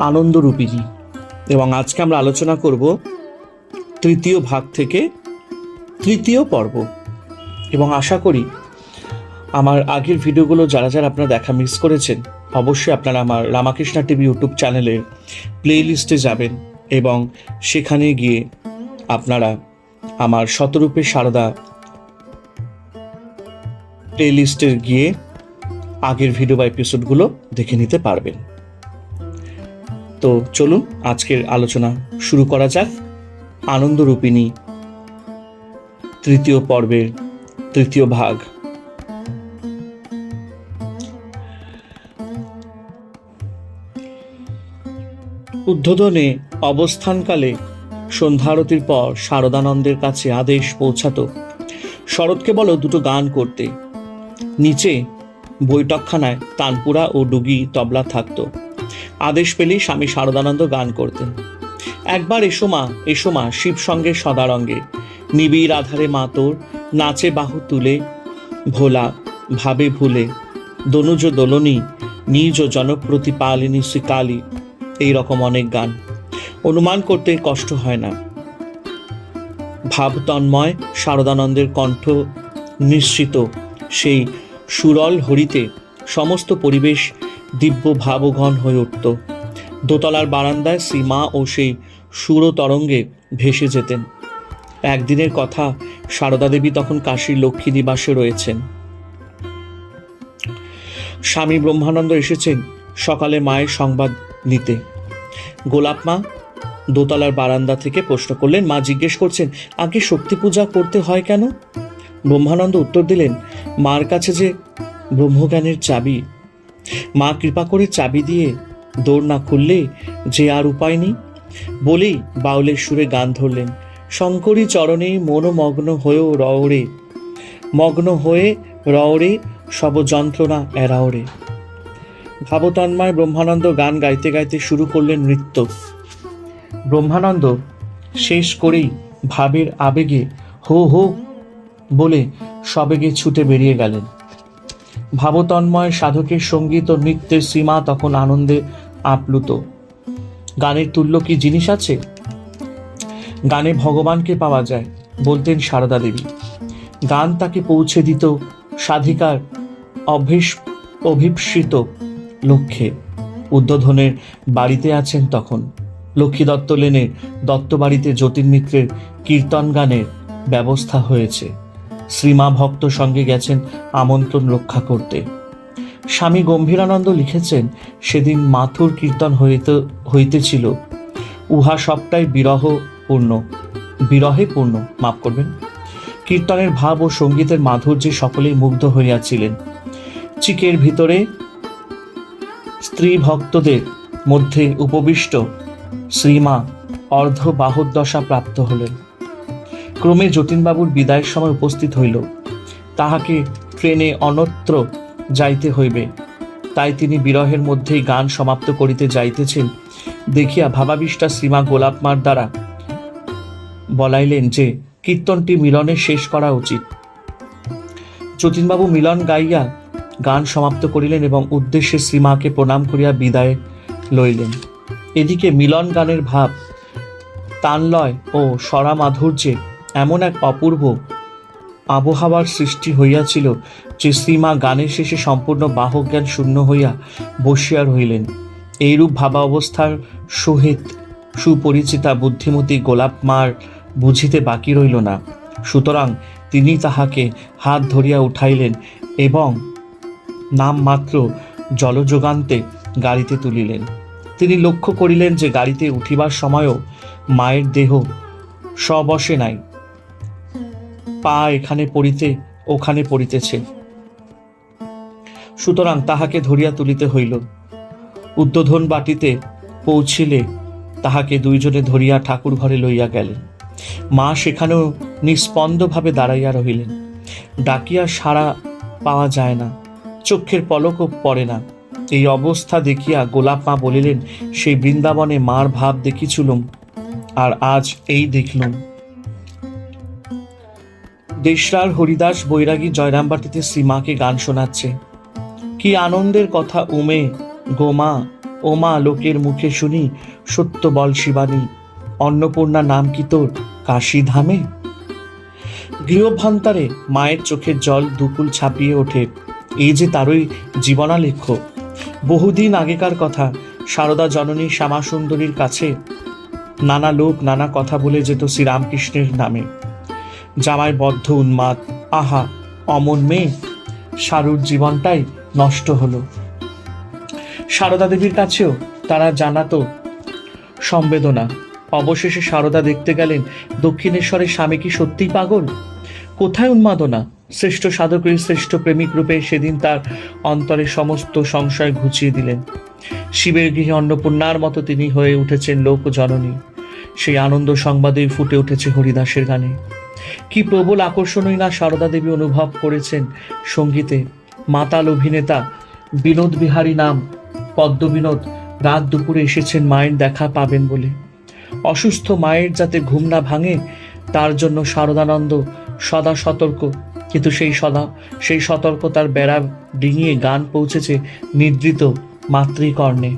আনন্দরূপিণী। এবং আজকে আমরা আলোচনা করব তৃতীয় ভাগ থেকে তৃতীয় পর্ব। এবং আশা করি আমার আগের ভিডিওগুলো যারা যারা আপনারা দেখা মিস করেছেন, অবশ্যই আপনারা আমার রামাকৃষ্ণা টিভি ইউটিউব চ্যানেলের প্লেলিস্টে যাবেন এবং সেখানে গিয়ে আপনারা আমার শতরূপে সারদা প্লে লিস্টে গিয়ে আগের ভিডিও বা এপিসোডগুলো দেখে নিতে পারবেন। তো চলুন আজকের আলোচনা শুরু করা যাক আনন্দরূপিণী তৃতীয় পর্বের তৃতীয় ভাগ। উদ্ধোধনে অবস্থানকালে সন্ধ্যারতির পর শারদানন্দের কাছে আদেশ পৌঁছাতো। শরৎকে বলো দুটো গান করতে। নিচে বৈঠকখানায় তানপুরা ও ডুগি তবলা থাকতো। আদেশ পেলেই স্বামী শারদানন্দ গান করতেন। একবার এসো মা এসো মা, শিব সঙ্গে সদারঙ্গে নিবিড় আধারে মা মাতোর নাচে বাহু তুলে। ভোলা, ভাবে ভুলে, দনুজ দোলনী, নিজ জনপ্রতিপালিনী শ্রীকালী, এই রকম অনেক গান। অনুমান করতে কষ্ট হয় না। ভাব তন্ময় শারদানন্দের কণ্ঠ নিশ্চিত, সেই সুরল হরিতে সমস্ত পরিবেশ দিব্য ভাবঘন হয়ে উঠত। দোতলার বারান্দায় সীমা ও সেই সুর তরঙ্গে ভেসে যেতেন। একদিনের কথা সারদা দেবী তখন কাশীর লক্ষ্মী নিবাসে রয়েছেন। স্বামী ব্রহ্মানন্দ এসেছেন সকালে মায়ের সংবাদ নিতে। গোলাপ মা দোতলার বারান্দা থেকে প্রশ্ন করলেন, মা জিজ্ঞেস করছেন, আগে শক্তি পূজা করতে হয় কেন? ব্রহ্মানন্দ উত্তর দিলেন, মার কাছে যে ব্রহ্মজ্ঞানের চাবি মা কৃপা করে চাবি দিয়ে দৌড় না খুললে যে আর উপায় নেই? বলেই বাউলের সুরে গান ধরলেন। শঙ্করী চরণে মনোমগ্ন হয়েও রওরে। মগ্ন হয়ে রওরে সব যন্ত্রণা এরাওরে ভাবতন্ময় ব্রহ্মানন্দ গান গাইতে গাইতে শুরু করলেন নৃত্য। ব্রহ্মানন্দ শেষ করেই ভাবের আবেগে হো হো বলে সবেগে ছুটে বেরিয়ে গেলেন। ভাবতন্ময় সাধকের সংগীত ও নৃত্যের সীমা তখন আনন্দে আপ্লুত। গানের তুল্য কি জিনিস আছে? গানে ভগবানকে পাওয়া যায়, বলতেন সারদা দেবী। গান তাকে পৌঁছে দিত সাধিকার অভিস অভিপ্সিত লক্ষ্যে। উদ্বোধনের বাড়িতে আছেন তখন। লক্ষ্মী দত্ত লেনের দত্ত বাড়িতে যতীন মিত্রের কীর্তন গানের ব্যবস্থা হয়েছে। শ্রীমা ভক্ত সঙ্গে গেছেন আমন্ত্রণ রক্ষা করতে। স্বামী গম্ভীরানন্দ লিখেছেন, সেদিন মাথুর কীর্তন হইতে, হইতেছিল। উহা সবটাই বিরহ পূর্ণ। বিরহে পূর্ণ, মাফ করবেন। কীর্তনের ভাব ও সঙ্গীতের মাধুর্যে সকলেই মুগ্ধ হইয়াছিলেন। চিকের ভিতরে স্ত্রী ভক্তদের মধ্যে উপবিষ্ট শ্রীমা অর্ধ বাহুদশা প্রাপ্ত হলেন। ক্রমে যতীনবাবুর বিদায়ের সময় উপস্থিত হইল। তাহাকে ট্রেনে অন্যত্র যাইতে হইবে। তাই তিনি বিরহের মধ্যেই গান সমাপ্ত করিতে যাইতেছেন। দেখিয়া ভাবাবিষ্টা শ্রীমা গোলাপমার দ্বারা বলাইলেন যে, কীর্তনটি মিলনে শেষ করা উচিত। যতীনবাবু মিলন গাইয়া গান সমাপ্ত করিলেন এবং উদ্দেশ্যে শ্রীমাকে প্রণাম করিয়া বিদায় লইলেন। এদিকে মিলন গানের ভাব, তানলয় ও স্বরা মাধুর্যে এমন এক অপূর্ব আবহাওয়ার সৃষ্টি হইয়াছিল যে শ্রীমা গানের শেষে সম্পূর্ণ বাহজ্ঞান শূন্য হইয়া বসিয়া রহিলেন। এইরূপ ভাবা অবস্থার সহিত সুপরিচিতা বুদ্ধিমতী গোলাপ মার বুঝিতে বাকি রইল না। সুতরাং তিনি তাহাকে হাত ধরিয়া উঠাইলেন এবং নামমাত্র জলযোগান্তে গাড়িতে তুলিলেন। তিনি লক্ষ্য করিলেন যে গাড়িতে উঠিবার সময়ও মায়ের দেহ স্ববশে নাই। পা এখানে পড়িতে, ওখানে পড়িতেছে। সুতরাং তাহাকে ধরিয়া তুলিতে হইল। উদ্বোধন বাটিতে পৌঁছিলে তাহাকে দুইজনে ধরিয়া ঠাকুর ঘরে লইয়া গেলেন। মা সেখানেও নিস্পন্দভাবে দাঁড়াইয়া রহিলেন। ডাকিয়া সাড়া পাওয়া যায় না, চক্ষের পলকও পড়ে না। এই অবস্থা দেখিয়া গোলাপ মা বলিলেন, সেই বৃন্দাবনে মার ভাব দেখিছিলুম আর আজ এই দেখলুম। দেশরার হরিদাস বৈরাগী জয়রামবাটিতে শ্রীমাকে গান শোনাচ্ছে। কি আনন্দের কথা উমে গোমা ওমা লোকের মুখে শুনি সত্য বল শিবানী অন্নপূর্ণা নাম কি তোর কাশী ধামে গৃহভান্তারে মায়ের চোখের জল দুকুল ছাপিয়ে ওঠে এই যে তারই জীবনালেখ্য। বহুদিন আগেকার কথা, সারদা জননী শ্যামাসুন্দরীর কাছে, নানা লোক নানা কথা বলে যেত শ্রীরামকৃষ্ণের নামে। জামাই বদ্ধ উন্মাদ। আহা, অমন মেয়ে। সারুর জীবনটাই নষ্ট হলো। সারদা দেবীর কাছেও তারা জানাতো সম্বেদনা। অবশেষে সারদা দেখতে গেলেন, দক্ষিণেশ্বরের স্বামী কি সত্যিই পাগল? কোথায় উন্মাদনা? শ্রেষ্ঠ সাধকের শ্রেষ্ঠ প্রেমিক রূপে সেদিন তার অন্তরে সমস্ত সংশয় ঘুচিয়ে দিলেন। শিবের গৃহে অন্নপূর্ণার মতো তিনি হয়ে উঠেছেন লোক জননী সেই আনন্দ সংবাদেই ফুটে উঠেছে হরিদাসের গানে। কি প্রবল আকর্ষণই না সারদা দেবী অনুভব করেছেন সঙ্গীতে। মাতাল অভিনেতা বিনোদ বিহারী নাম পদ্মবিনোদ রাত দুপুরে এসেছেন মায়ের দেখা পাবেন বলে। অসুস্থ মায়ের যাতে ঘুম না ভাঙে, তার জন্য শারদানন্দ সদা সতর্ক। কিন্তু সেই সদা, সেই সতর্কতার বেড়া ডিঙিয়ে গান পৌঁছেছে নিদ্রিত মাতৃকর্ণে।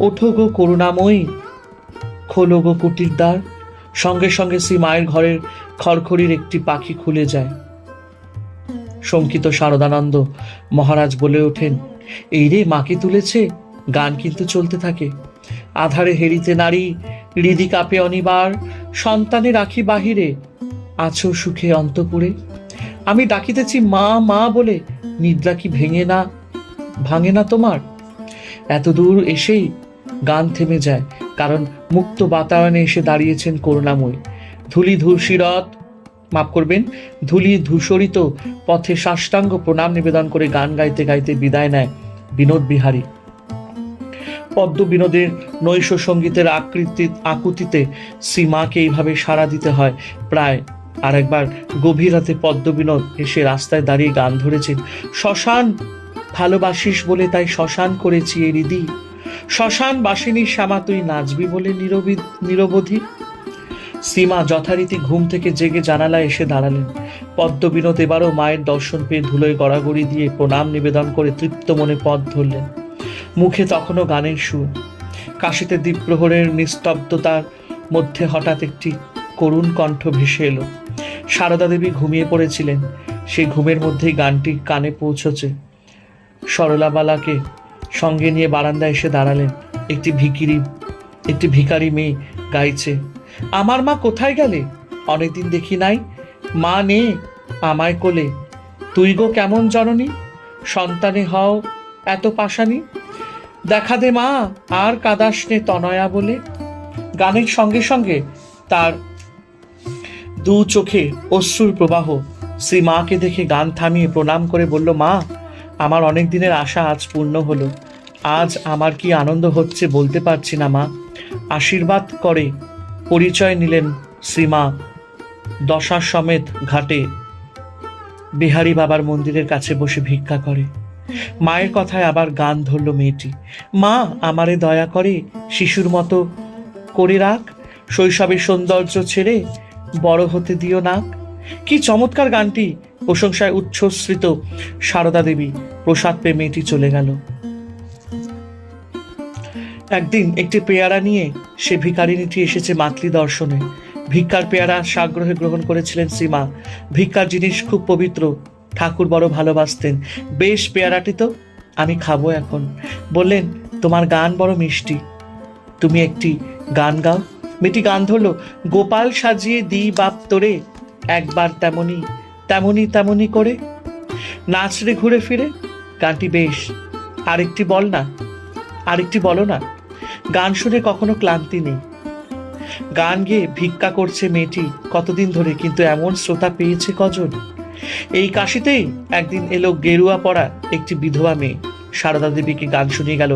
ওঠো গো করুণাময়ী, খোলো গো কুটির দ্বার সঙ্গে সঙ্গে শ্রী মায়ের ঘরের খড়খড়ির একটি পাখি খুলে যায়। শঙ্কিত শারদানন্দ মহারাজ বলে ওঠেন, এই রে, মাকে তুলেছে? গান কিন্তু চলতে থাকে। আধারে হেরিতে নারী, হৃদি কাপে অনিবার, সন্তানে রাখি বাহিরে। আছো সুখে অন্তপুরে। আমি ডাকিতেছি মা মা বলে, নিদ্রা কি ভেঙে না, ভাঙে না তোমার? এত দূর এসেই গান থেমে যায়, কারণ মুক্ত বাতায়নে এসে দাঁড়িয়েছেন করুণাময়ী। ধুলি ধূসিরত মাফ করবেন ধুলি ধূসরিত পথে সাষ্টাঙ্গ প্রণাম নিবেদন করে গান গাইতে গাইতে বিদায় নেয় বিনোদ বিহারী। পদ্ম বিনোদের নৈশ সঙ্গীতের আকৃতি আকুতিতে সীমাকে এইভাবে সাড়া দিতে হয়। প্রায় আর একবার গভীর রাতে পদ্ম বিনোদ এসে রাস্তায় দাঁড়িয়ে গান ধরেছেন। শ্মশান ভালোবাসিস বলে তাই শ্মশান করেছি এ হৃদি। শ্মশান বাসিনী শ্যামা, তুই নাচবি বলে নিরবি নিরবধি। সীমা যথারীতি ঘুম থেকে জেগে জানালায় এসে দাঁড়ালেন। পদ্ম বিনোদ এবারও মায়ের দর্শন পেয়ে ধুলোয় গড়াগড়ি দিয়ে প্রণাম নিবেদন করে তৃপ্ত মনে পথ ধরলেন। মুখে তখনও গানের সুর। কাশিতে দ্বীপ্রহরের নিস্তব্ধতার মধ্যে হঠাৎ একটি করুণ কণ্ঠ ভেসে এলো। সারদা দেবী ঘুমিয়ে পড়েছিলেন। সেই ঘুমের মধ্যেই গানটি কানে পৌঁছেছে সরলাবালাকে সঙ্গে নিয়ে বারান্দায় এসে দাঁড়ালেন। একটি ভিকিরি, একটি ভিখারি মেয়ে গাইছে। আমার মা কোথায় গেলে? অনেকদিন দেখি নাই। মা নে, আমায় কোলে। তুই গো কেমন জননী? সন্তানে হও এত পাশানি। দেখা দে মা, আর কাদাস নে তনয়া বলে। গানের সঙ্গে সঙ্গে তার দু চোখে অশ্রুর প্রবাহ। শ্রী মাকে দেখে গান থামিয়ে প্রণাম করে বলল, মা, আমার অনেক দিনের আশা আজ পূর্ণ হলো। আজ আমার কি আনন্দ হচ্ছে বলতে পারছি না মা। আশীর্বাদ করে পরিচয় নিলেন শ্রীমা দশা সমেত ঘাটে। বিহারি বাবার মন্দিরের কাছে বসে ভিক্ষা করে। মায়ের কথায় আবার গান ধরল মেয়েটি। মা, আমারে দয়া করে শিশুর মতো করে রাখ, শৈশবের সৌন্দর্য ছেড়ে বড় হতে দিও নাক কি চমৎকার গানটি, প্রশংসায় উচ্ছ্বসিত সারদা দেবী, প্রসাদ পেয়ে মেয়েটি চলে গেল। একদিন একটি পেয়ারা নিয়ে সে ভিকারিনীটি এসেছে মাতৃ দর্শনে। ভিক্ষার পেয়ারা সাগ্রহে গ্রহণ করেছিলেন শ্রীমা। ভিক্ষার জিনিস খুব পবিত্র, ঠাকুর বড় ভালোবাসতেন। বেশ পেয়ারাটি তো, আমি খাব এখন। বললেন, তোমার গান বড় মিষ্টি। তুমি একটি গান গাও। মেয়েটি গান ধরলো, গোপাল সাজিয়ে দিই বাপ তোরে, একবার তেমনি তেমনি তেমনি করে। নাচরে ঘুরে ফিরে, গানটি বেশ, আরেকটি বল না আরেকটি বলো না, গান শুনে কখনো ক্লান্তি নেই। গান গেয়ে ভিক্ষা করছে মেয়েটি কতদিন ধরে, কিন্তু এমন শ্রোতা পেয়েছে কজন? এই কাশিতেই একদিন এলো গেরুয়া পড়া একটি বিধবা মেয়ে। সারদা দেবীকে গান শুনিয়ে গেল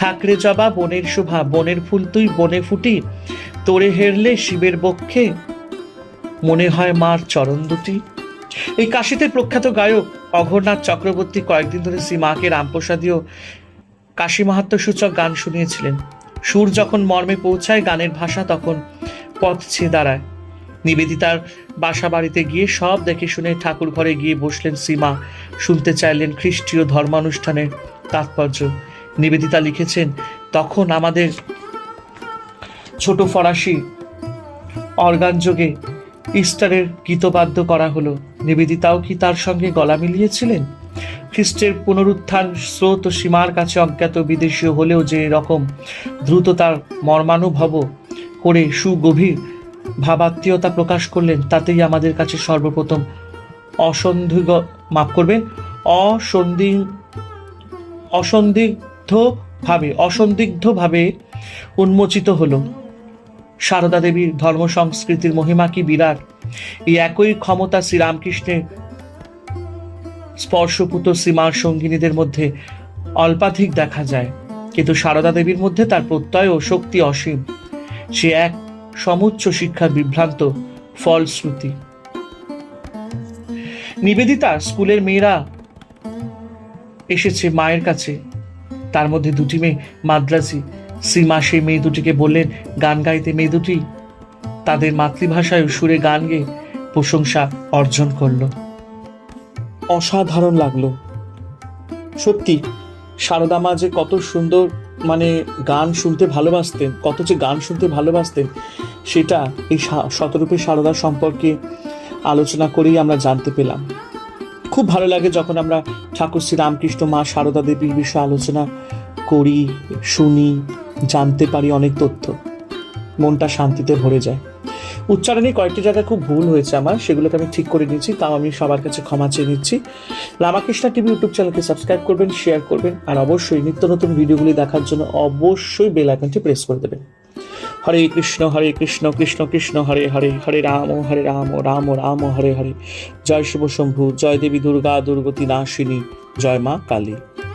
থাকরে জবা, বনের শোভা, বনের ফুল তুই বনে ফুটি, তোরে হেরলে শিবের বক্ষে মনে হয় মার চরণ দুটি। এই কাশিতে প্রখ্যাত গায়ক অঘরনাথ চক্রবর্তী কয়েকদিন ধরে শ্রী মাকে রামপ্রসাদীয় কাশী মাহাত্ম সূচক গান শুনিয়েছিলেন। সুর যখন মর্মে পৌঁছায়, গানের ভাষা তখন পথ ছেয়ে দাঁড়ায়। নিবেদিতার বাসা বাড়িতে গিয়ে সব দেখে শুনে ঠাকুর ঘরে গিয়ে বসলেন সীমা। শুনতে চাইলেন খ্রিস্টীয় ধর্মানুষ্ঠানের তাৎপর্য। নিবেদিতা লিখেছেন, তখন আমাদের ছোট ফরাসি অর্গান যোগে ইস্টারের গীতবাদ্য করা হলো। নিবেদিতাও কি তার সঙ্গে গলা মিলিয়েছিলেন? খ্রিস্টের পুনরুত্থান স্রোত ও সীমার কাছে অজ্ঞাত বিদেশীয় হলেও যে রকম দ্রুত তার মর্মানুভব করে সুগভীর ভাবাত্মীয়তা প্রকাশ করলেন, তাতেই আমাদের কাছে সর্বপ্রথম অসন্দিগ মাফ করবেন, অসন্ধি, অসন্দিগ্ধভাবে অসন্দিগ্ধভাবে উন্মোচিত হলো। সারদা দেবীর ধর্ম সংস্কৃতির মহিমা কি বিরাট? এই একই ক্ষমতা শ্রীরামকৃষ্ণের স্পর্শপুত সীমার সঙ্গিনীদের মধ্যে অল্পাধিক দেখা যায়, কিন্তু সারদা দেবীর মধ্যে তার প্রত্যয় ও শক্তি অসীম। সে এক সমুচ্চ শিক্ষার বিভ্রান্ত ফলশ্রুতি। নিবেদিতা স্কুলের মেয়েরা এসেছে মায়ের কাছে। তার মধ্যে দুটি মেয়ে মাদ্রাসি। শ্রীমা সেই মেয়ে দুটিকে বললেন, গান গাইতে মেয়ে দুটি। তাদের মাতৃভাষায় সুরে গান গেয়ে প্রশংসা অর্জন করল। অসাধারণ লাগল। সত্যি, সারদা মা যে কত সুন্দর মানে গান শুনতে ভালোবাসতেন, কত যে গান শুনতে ভালোবাসতেন, সেটা এই শতরূপী সারদা সম্পর্কে আলোচনা করেই আমরা জানতে পেলাম। খুব ভালো লাগে যখন আমরা ঠাকুর শ্রী রামকৃষ্ণ মা সারদা দেবীর বিষয়ে আলোচনা করি, শুনি, জানতে পারি অনেক তথ্য। মনটা শান্তিতে ভরে যায়। উচ্চারণে কয়েকটি জায়গায় খুব ভুল হয়েছে আমার, সেগুলোকে আমি ঠিক করে নিয়েছি, তাও আমি সবার কাছে ক্ষমা চেয়ে নিচ্ছি। রামাকৃষ্ণ টিভি ইউটিউব চ্যানেলকে সাবস্ক্রাইব করবেন, শেয়ার করবেন, আর অবশ্যই নিত্য নতুন ভিডিওগুলি দেখার জন্য অবশ্যই বেল আইকনটি প্রেস করে দেবেন। হরে কৃষ্ণ হরে কৃষ্ণ কৃষ্ণ কৃষ্ণ, হরে হরে হরে রাম হরে রাম রাম রাম, হরে হরে। জয় শিব শম্ভু, জয় দেবী দুর্গা, দুর্গতি নাশিনী, জয় মা কালী।